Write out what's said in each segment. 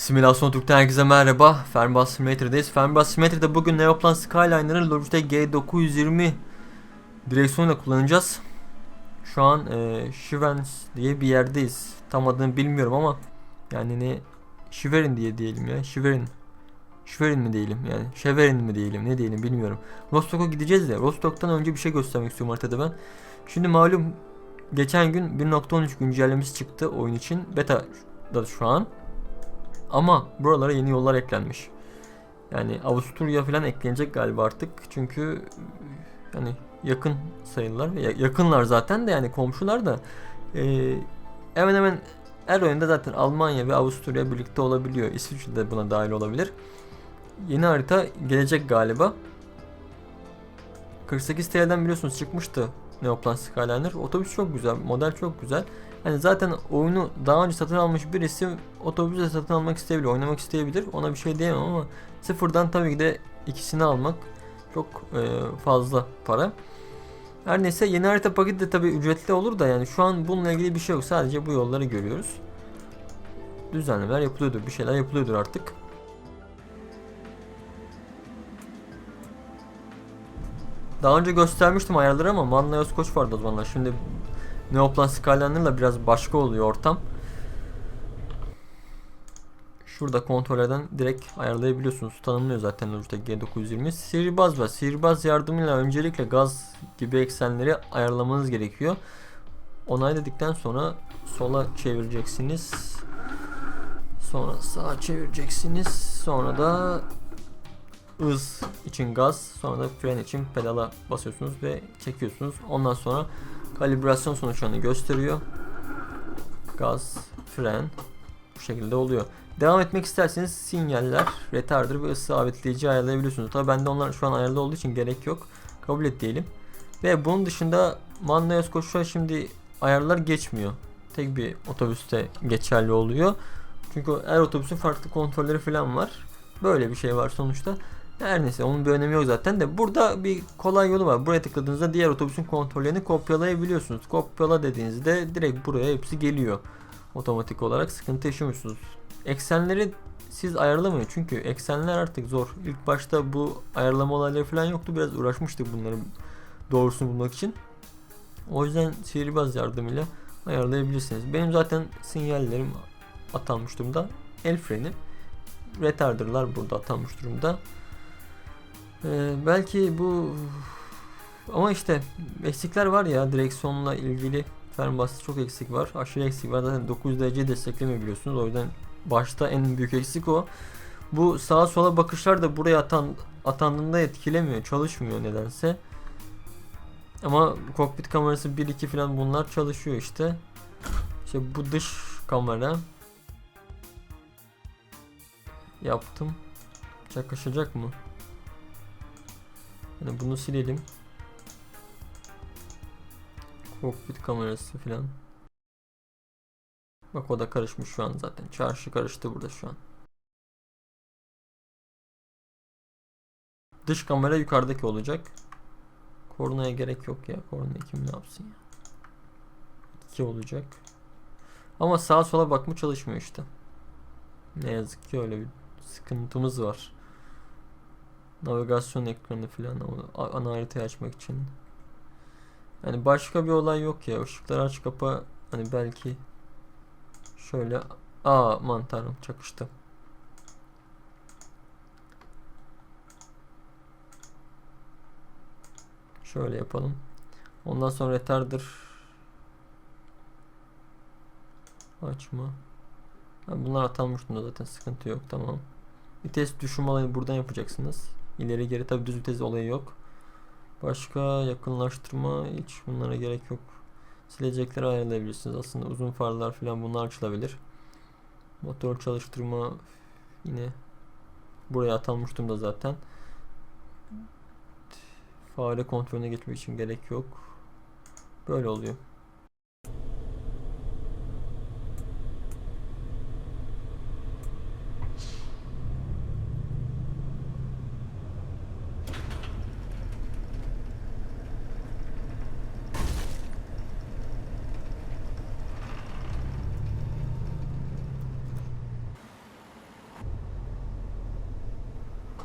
Simülasyon Türk'ten herkese merhaba. Fernbus Simulator'dayız. Fernbus Simulator'da bugün Neoplan Skyliner'ı Logitech G920 direksiyonuyla kullanacağız. Şu an e, Shivens diye bir yerdeyiz. Tam adını bilmiyorum ama yani ne Shiverin diye diyelim ya. Shiverin. Shiverin mi diyelim yani. Shiverin mi diyelim ne diyelim bilmiyorum. Rostok'a gideceğiz de Rostok'tan önce bir şey göstermek istiyorum haritada ben. Şimdi malum geçen gün 1.13 güncellemesi çıktı oyun için. Beta da şu an. Ama buralara yeni yollar eklenmiş. Yani Avusturya falan eklenecek galiba artık. Çünkü yani yakın sayılırlar. Ya- Yakınlar zaten de yani komşular da. Ee, hemen hemen her oyunda zaten Almanya ve Avusturya birlikte olabiliyor. İsviçre de buna dahil olabilir. Yeni harita gelecek galiba. 48 TL'den biliyorsunuz çıkmıştı Neoplan Skyliner. Otobüs çok güzel, model çok güzel. Hani zaten oyunu daha önce satın almış birisi otobüsü de satın almak isteyebilir, oynamak isteyebilir. Ona bir şey diyemem ama sıfırdan tabii ki de ikisini almak çok e, fazla para. Her neyse yeni harita paketi de tabii ücretli olur da yani şu an bununla ilgili bir şey yok. Sadece bu yolları görüyoruz. Düzenlemeler yapılıyordur, bir şeyler yapılıyordur artık. Daha önce göstermiştim ayarları ama Manla Özkoç vardı o zamanlar. Şimdi Neoplan Skyliner'la biraz başka oluyor ortam. Şurada kontrollerden direkt ayarlayabiliyorsunuz. Tanımlıyor zaten Logitech G920. Sihirbaz var. Sihirbaz yardımıyla öncelikle gaz gibi eksenleri ayarlamanız gerekiyor. Onay dedikten sonra sola çevireceksiniz. Sonra sağa çevireceksiniz. Sonra da hız için gaz, sonra da fren için pedala basıyorsunuz ve çekiyorsunuz. Ondan sonra kalibrasyon sonuçlarını gösteriyor. Gaz, fren bu şekilde oluyor. Devam etmek isterseniz sinyaller, retarder ve ısı sabitleyici ayarlayabiliyorsunuz. Tabi bende onlar şu an ayarlı olduğu için gerek yok. Kabul et diyelim. Ve bunun dışında Manlayos koşuya şimdi ayarlar geçmiyor. Tek bir otobüste geçerli oluyor. Çünkü her otobüsün farklı kontrolleri falan var. Böyle bir şey var sonuçta. Her neyse onun bir önemi yok zaten de burada bir kolay yolu var. Buraya tıkladığınızda diğer otobüsün kontrollerini kopyalayabiliyorsunuz. Kopyala dediğinizde direkt buraya hepsi geliyor. Otomatik olarak sıkıntı yaşamıyorsunuz. Eksenleri siz ayarlamayın çünkü eksenler artık zor. İlk başta bu ayarlama olayları falan yoktu. Biraz uğraşmıştık bunların doğrusunu bulmak için. O yüzden sihirbaz yardımıyla ayarlayabilirsiniz. Benim zaten sinyallerim atanmış durumda. El freni. Retarder'lar burada atanmış durumda. Ee, belki bu ama işte eksikler var ya direksiyonla ilgili fren basıncı çok eksik var. Aşırı eksik var. Zaten 900 derece desteklemiyor biliyorsunuz. O yüzden başta en büyük eksik o. Bu sağa sola bakışlar da buraya atan atandığında etkilemiyor. Çalışmıyor nedense. Ama kokpit kamerası 1-2 falan bunlar çalışıyor işte. İşte bu dış kamera yaptım. Çakışacak mı? Yani bunu silelim. Kokpit kamerası falan. Bak o da karışmış şu an zaten. Çarşı karıştı burada şu an. Dış kamera yukarıdaki olacak. Kornaya gerek yok ya. Kornaya kim ne yapsın ya. 2 olacak. Ama sağa sola bakma çalışmıyor işte. Ne yazık ki öyle bir sıkıntımız var. Navigasyon ekranı falan o ana haritayı açmak için. Yani başka bir olay yok ya. Işıkları aç kapa hani belki şöyle aa aman tanrım çakıştı. Şöyle yapalım. Ondan sonra retarder açma. Ha, bunlar atanmış bunda zaten sıkıntı yok tamam. Vites düşüm olayını buradan yapacaksınız. İleri geri tabi düz vites olayı yok. Başka yakınlaştırma hiç bunlara gerek yok. Silecekleri ayarlayabilirsiniz. Aslında uzun farlar falan bunlar açılabilir. Motor çalıştırma yine buraya atanmış durumda zaten. Fare kontrolüne geçmek için gerek yok. Böyle oluyor.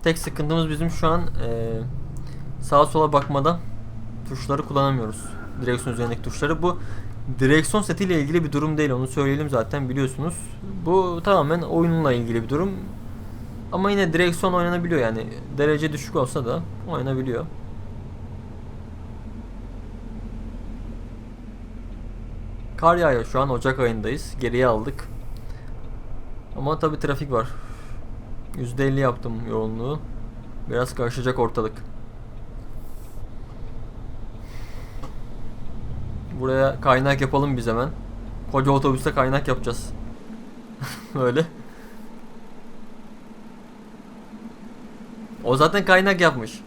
Tek sıkıntımız bizim şu an e, sağa sola bakmadan tuşları kullanamıyoruz. Direksiyon üzerindeki tuşları. Bu direksiyon setiyle ilgili bir durum değil. Onu söyleyelim zaten biliyorsunuz. Bu tamamen oyunla ilgili bir durum. Ama yine direksiyon oynanabiliyor yani. Derece düşük olsa da oynanabiliyor. Kar yağıyor şu an Ocak ayındayız. Geriye aldık. Ama tabi trafik var. %50 yaptım yoğunluğu. Biraz karışacak ortalık. Buraya kaynak yapalım biz hemen. Koca otobüste kaynak yapacağız. Böyle. O zaten kaynak yapmış.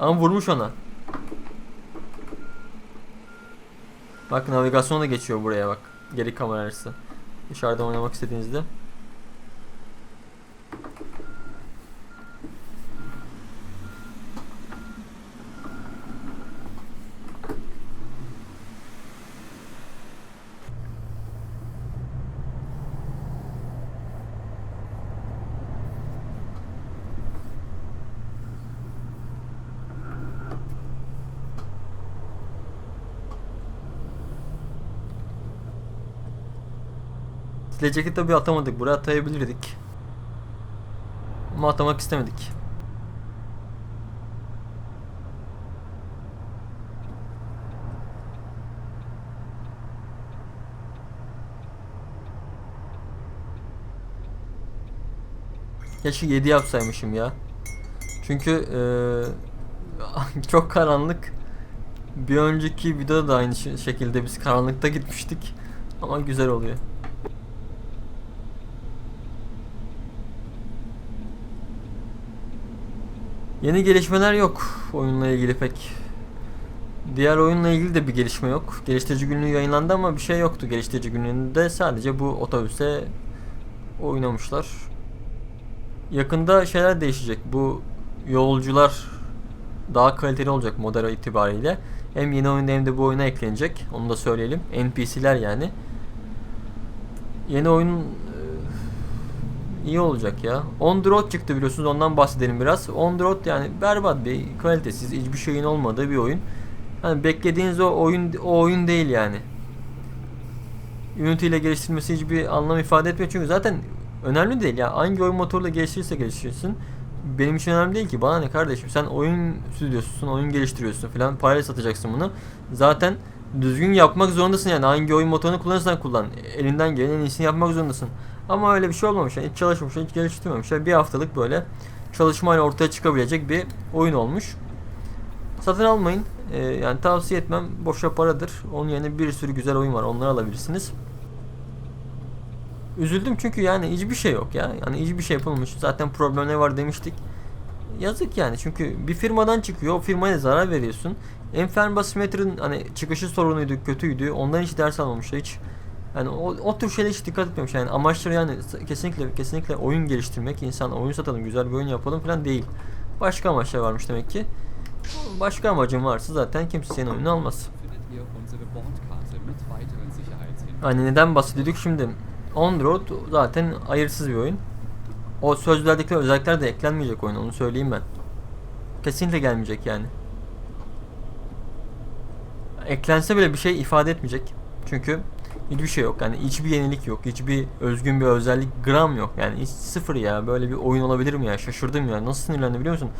Ama vurmuş ona. Bak navigasyon da geçiyor buraya bak. Geri kamera açısı. Dışarıda oynamak istediğinizde. Silecek'i tabi atamadık. Buraya atayabilirdik. Ama atamak istemedik. Keşke 7 yapsaymışım ya. Çünkü eee, çok karanlık. Bir önceki videoda da aynı şe- şekilde biz karanlıkta gitmiştik. Ama güzel oluyor. Yeni gelişmeler yok oyunla ilgili pek. Diğer oyunla ilgili de bir gelişme yok. Geliştirici günlüğü yayınlandı ama bir şey yoktu geliştirici günlüğünde. Sadece bu otobüse oynamışlar. Yakında şeyler değişecek. Bu yolcular daha kaliteli olacak model itibariyle. Hem yeni oyunda hem de bu oyuna eklenecek. Onu da söyleyelim. NPC'ler yani. Yeni oyun iyi olacak ya. On the Road çıktı biliyorsunuz ondan bahsedelim biraz. On the Road yani berbat bir kalitesiz hiçbir şeyin olmadığı bir oyun. Hani beklediğiniz o oyun o oyun değil yani. Unity ile geliştirilmesi hiçbir anlam ifade etmiyor çünkü zaten önemli değil ya. Hangi oyun motoruyla geliştirirse geliştirsin. Benim için önemli değil ki. Bana ne kardeşim? Sen oyun stüdyosusun, oyun geliştiriyorsun falan. Parayla satacaksın bunu. Zaten düzgün yapmak zorundasın yani. Hangi oyun motorunu kullanırsan kullan. Elinden gelen en iyisini yapmak zorundasın. Ama öyle bir şey olmamış. Yani hiç çalışmamışlar, hiç geliştirmemişler. Bir haftalık böyle çalışmayla ortaya çıkabilecek bir oyun olmuş. Satın almayın. Ee, yani tavsiye etmem. Boşa paradır. Onun yerine bir sürü güzel oyun var. Onları alabilirsiniz. Üzüldüm çünkü yani hiçbir şey yok ya. Yani hiçbir şey yapılmamış. Zaten problem ne var demiştik. Yazık yani çünkü bir firmadan çıkıyor. O firmaya zarar veriyorsun. Enfer Simetri'nin hani çıkışı sorunuydu, kötüydü. Ondan hiç ders almamışlar hiç. Yani o, o tür şeylere hiç dikkat etmemiş. Yani amaçları yani kesinlikle kesinlikle oyun geliştirmek, insan oyun satalım, güzel bir oyun yapalım falan değil. Başka amaçlar varmış demek ki. Başka amacın varsa zaten kimse senin oyunu almaz. Hani neden bahsediyorduk şimdi? On Road zaten ayırsız bir oyun. O sözlerdeki özellikler de eklenmeyecek oyuna onu söyleyeyim ben. Kesinlikle gelmeyecek yani. Eklense bile bir şey ifade etmeyecek. Çünkü hiçbir şey yok. Yani hiçbir yenilik yok. Hiçbir özgün bir özellik gram yok. Yani hiç sıfır ya. Böyle bir oyun olabilir mi ya? Şaşırdım ya. Nasıl sinirlendim biliyor musun?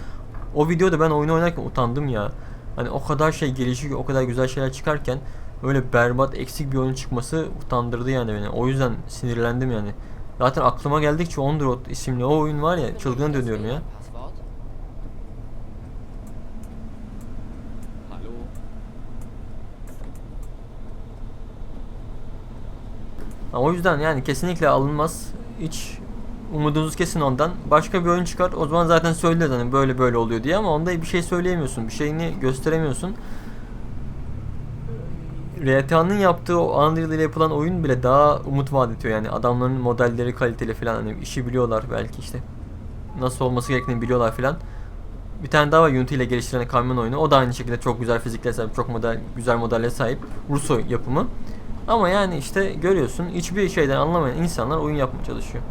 O videoda ben oyunu oynarken utandım ya. Hani o kadar şey gelişiyor, o kadar güzel şeyler çıkarken öyle berbat, eksik bir oyun çıkması utandırdı yani beni. O yüzden sinirlendim yani. Zaten aklıma geldikçe Road isimli o oyun var ya çılgına dönüyorum ya. O yüzden yani kesinlikle alınmaz. Hiç umudunuzu kesin ondan. Başka bir oyun çıkar. O zaman zaten söyledi hani böyle böyle oluyor diye ama onda bir şey söyleyemiyorsun. Bir şeyini gösteremiyorsun. RTA'nın yaptığı o Unreal ile yapılan oyun bile daha umut vaat ediyor yani adamların modelleri kaliteli falan hani işi biliyorlar belki işte nasıl olması gerektiğini biliyorlar falan. Bir tane daha var Unity ile geliştirilen kamyon oyunu. O da aynı şekilde çok güzel fiziklere sahip, çok model, güzel modellere sahip. Russo yapımı. Ama yani işte görüyorsun hiçbir şeyden anlamayan insanlar oyun yapmaya çalışıyor.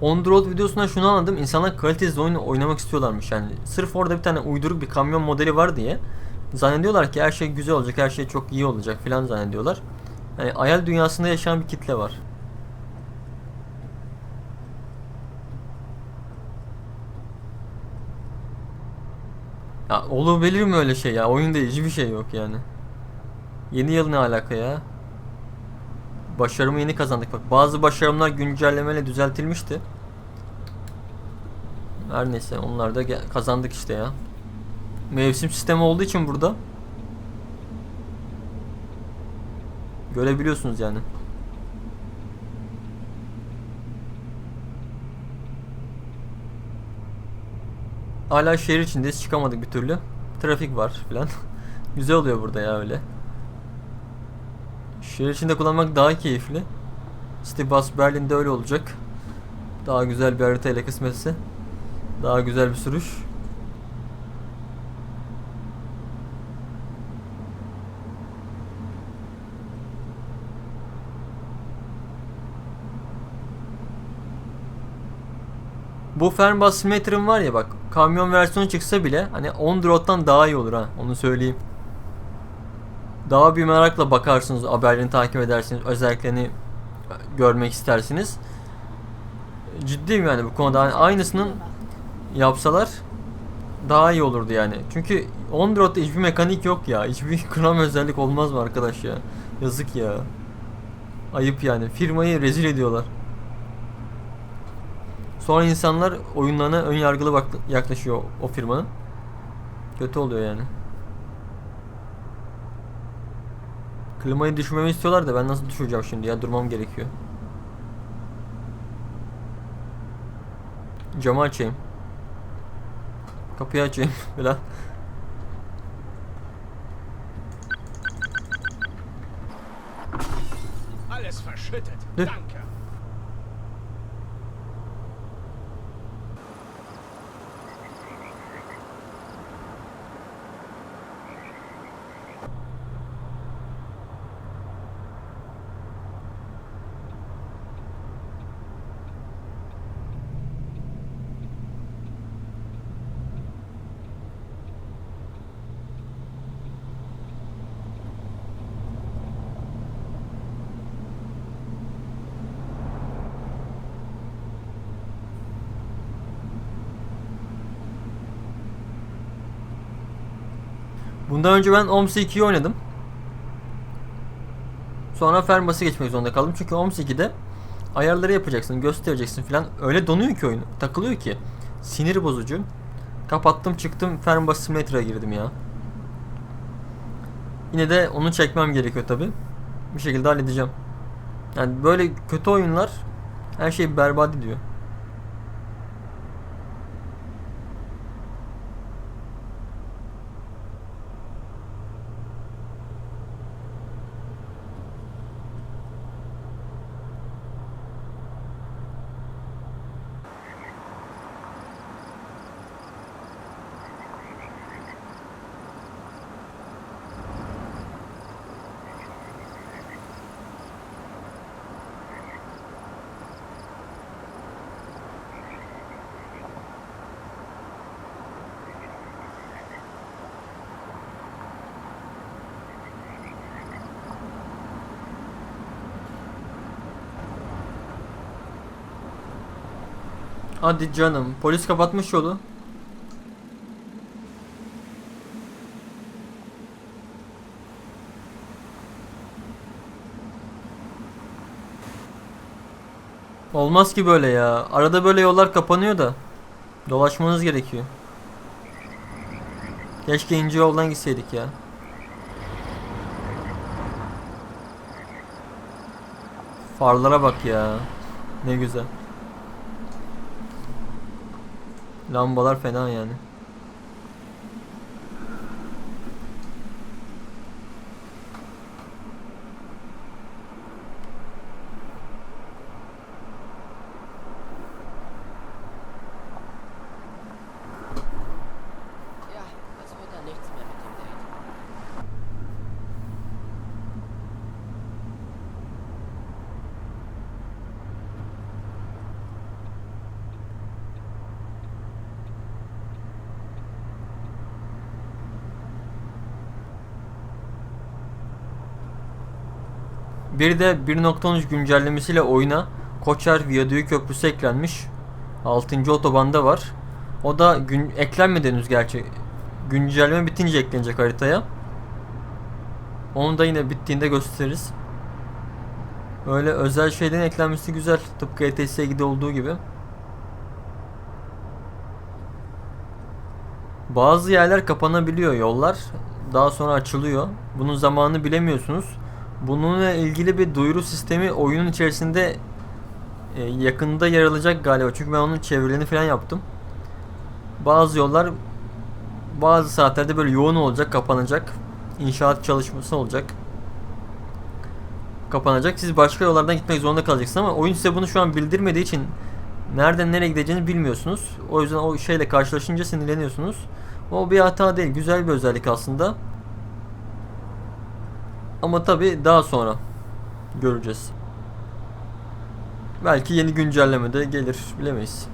On the road videosunda şunu anladım. İnsanlar kalitesiz oyun oynamak istiyorlarmış yani. Sırf orada bir tane uyduruk bir kamyon modeli var diye zannediyorlar ki her şey güzel olacak, her şey çok iyi olacak filan zannediyorlar. Yani hayal dünyasında yaşayan bir kitle var. Ya olabilir mi öyle şey ya? Oyunda hiçbir şey yok yani. Yeni yıl ne alaka ya? Başarımı yeni kazandık bak. Bazı başarımlar güncellemeyle düzeltilmişti. Her neyse onlar da kazandık işte ya. Mevsim sistemi olduğu için burada görebiliyorsunuz yani. Hala şehir içindeyiz çıkamadık bir türlü. Trafik var filan. Güzel oluyor burada ya öyle. Şehir içinde kullanmak daha keyifli. Bus Berlin'de öyle olacak. Daha güzel bir haritayla kısmetse. Daha güzel bir sürüş. Bu Fernbus Symmetra'nın var ya bak kamyon versiyonu çıksa bile hani on road'dan daha iyi olur ha onu söyleyeyim. Daha bir merakla bakarsınız haberlerini takip edersiniz özelliklerini görmek istersiniz. Ciddiyim yani bu konuda hani aynısının yapsalar daha iyi olurdu yani. Çünkü on road'da hiçbir mekanik yok ya. Hiçbir kram özellik olmaz mı arkadaş ya? Yazık ya. Ayıp yani. Firmayı rezil ediyorlar. Sonra insanlar oyunlarına ön yargılı bak yaklaşıyor o firmanın. Kötü oluyor yani. Klimayı düşürmemi istiyorlar da ben nasıl düşüreceğim şimdi ya durmam gerekiyor. Camı açayım. Kapıyı açayım falan. Alles verschüttet. Danke. Bundan önce ben OMS 2'yi oynadım. Sonra Fernbus'a geçmek zorunda kaldım. Çünkü OMS 2'de ayarları yapacaksın, göstereceksin falan. Öyle donuyor ki oyun. Takılıyor ki. Sinir bozucu. Kapattım çıktım Fernbus Symmetra'ya girdim ya. Yine de onu çekmem gerekiyor tabi. Bir şekilde halledeceğim. Yani böyle kötü oyunlar her şeyi berbat ediyor. Hadi canım. Polis kapatmış yolu. Olmaz ki böyle ya. Arada böyle yollar kapanıyor da. Dolaşmanız gerekiyor. Keşke ince yoldan gitseydik ya. Farlara bak ya. Ne güzel. Lambalar fena yani. Bir de 1.13 güncellemesiyle oyuna Koçer Viyadüğü Köprüsü eklenmiş. 6. otobanda var. O da gün eklenmedi henüz gerçi. Güncelleme bitince eklenecek haritaya. Onu da yine bittiğinde gösteririz. Öyle özel şeylerin eklenmesi güzel. Tıpkı ETS'e gibi olduğu gibi. Bazı yerler kapanabiliyor yollar. Daha sonra açılıyor. Bunun zamanını bilemiyorsunuz. Bununla ilgili bir duyuru sistemi oyunun içerisinde e, yakında yer alacak galiba. Çünkü ben onun çevrelerini falan yaptım. Bazı yollar bazı saatlerde böyle yoğun olacak, kapanacak. İnşaat çalışması olacak. Kapanacak. Siz başka yollardan gitmek zorunda kalacaksınız ama oyun size bunu şu an bildirmediği için nereden nereye gideceğini bilmiyorsunuz. O yüzden o şeyle karşılaşınca sinirleniyorsunuz. O bir hata değil. Güzel bir özellik aslında. Ama tabi daha sonra göreceğiz. Belki yeni güncellemede gelir bilemeyiz.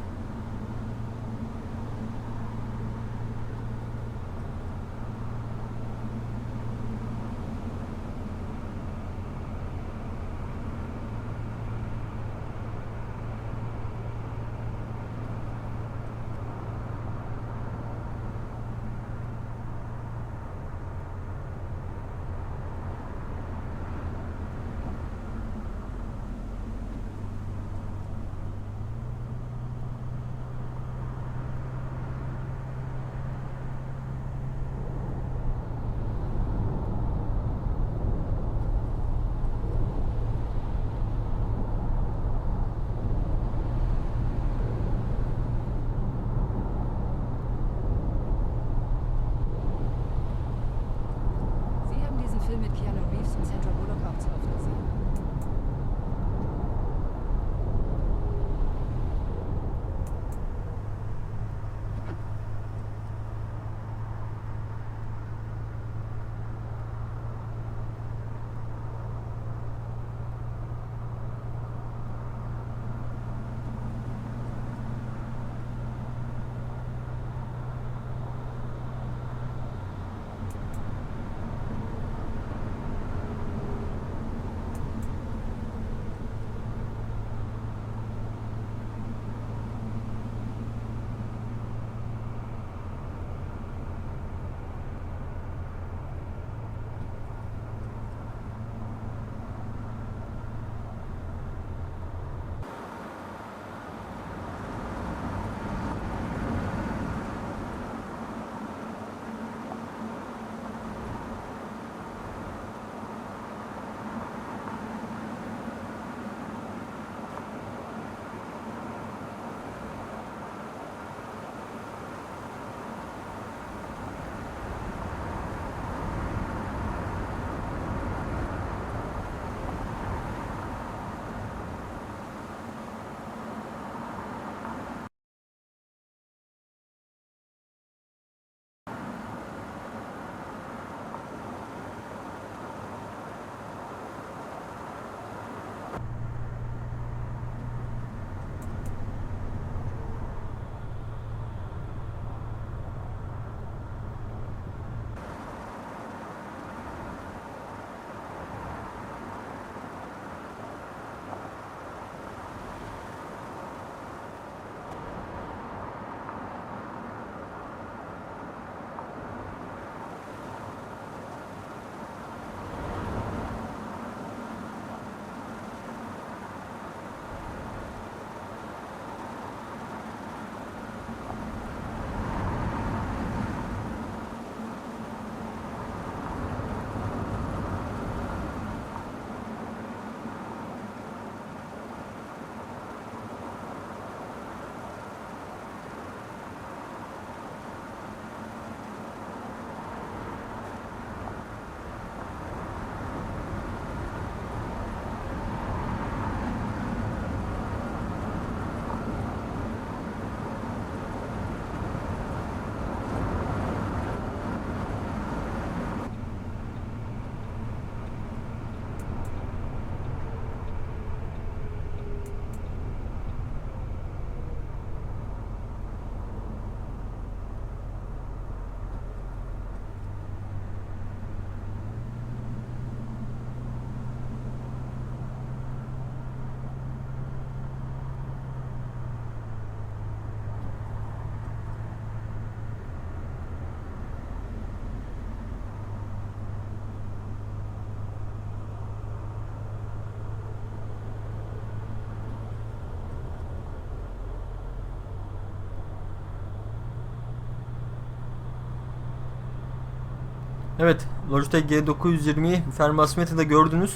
Evet, Logitech G920'yi Fermasmetra'da gördünüz.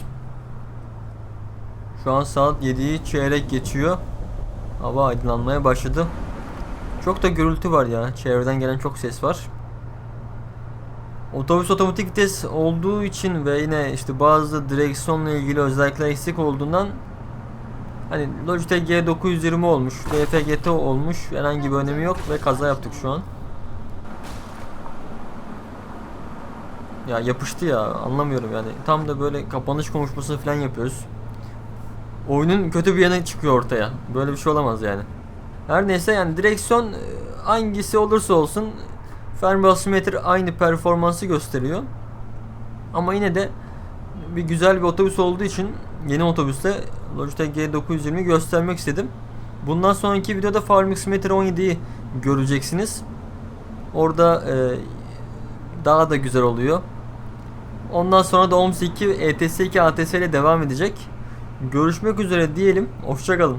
Şu an saat 7'yi çeyrek geçiyor. Hava aydınlanmaya başladı. Çok da gürültü var ya. Çevreden gelen çok ses var. Otobüs otomatik vites olduğu için ve yine işte bazı direksiyonla ilgili özellikler eksik olduğundan hani Logitech G920 olmuş, DFGT olmuş herhangi bir önemi yok ve kaza yaptık şu an. Ya yapıştı ya anlamıyorum yani. Tam da böyle kapanış konuşması falan yapıyoruz. Oyunun kötü bir yanı çıkıyor ortaya. Böyle bir şey olamaz yani. Her neyse yani direksiyon e, hangisi olursa olsun Fernbasimetre aynı performansı gösteriyor. Ama yine de bir güzel bir otobüs olduğu için yeni otobüste Logitech G920 göstermek istedim. Bundan sonraki videoda Farmixmetre 17'yi göreceksiniz. Orada e, daha da güzel oluyor. Ondan sonra da OMS 2 ETS 2 ATS ile devam edecek. Görüşmek üzere diyelim. Hoşçakalın.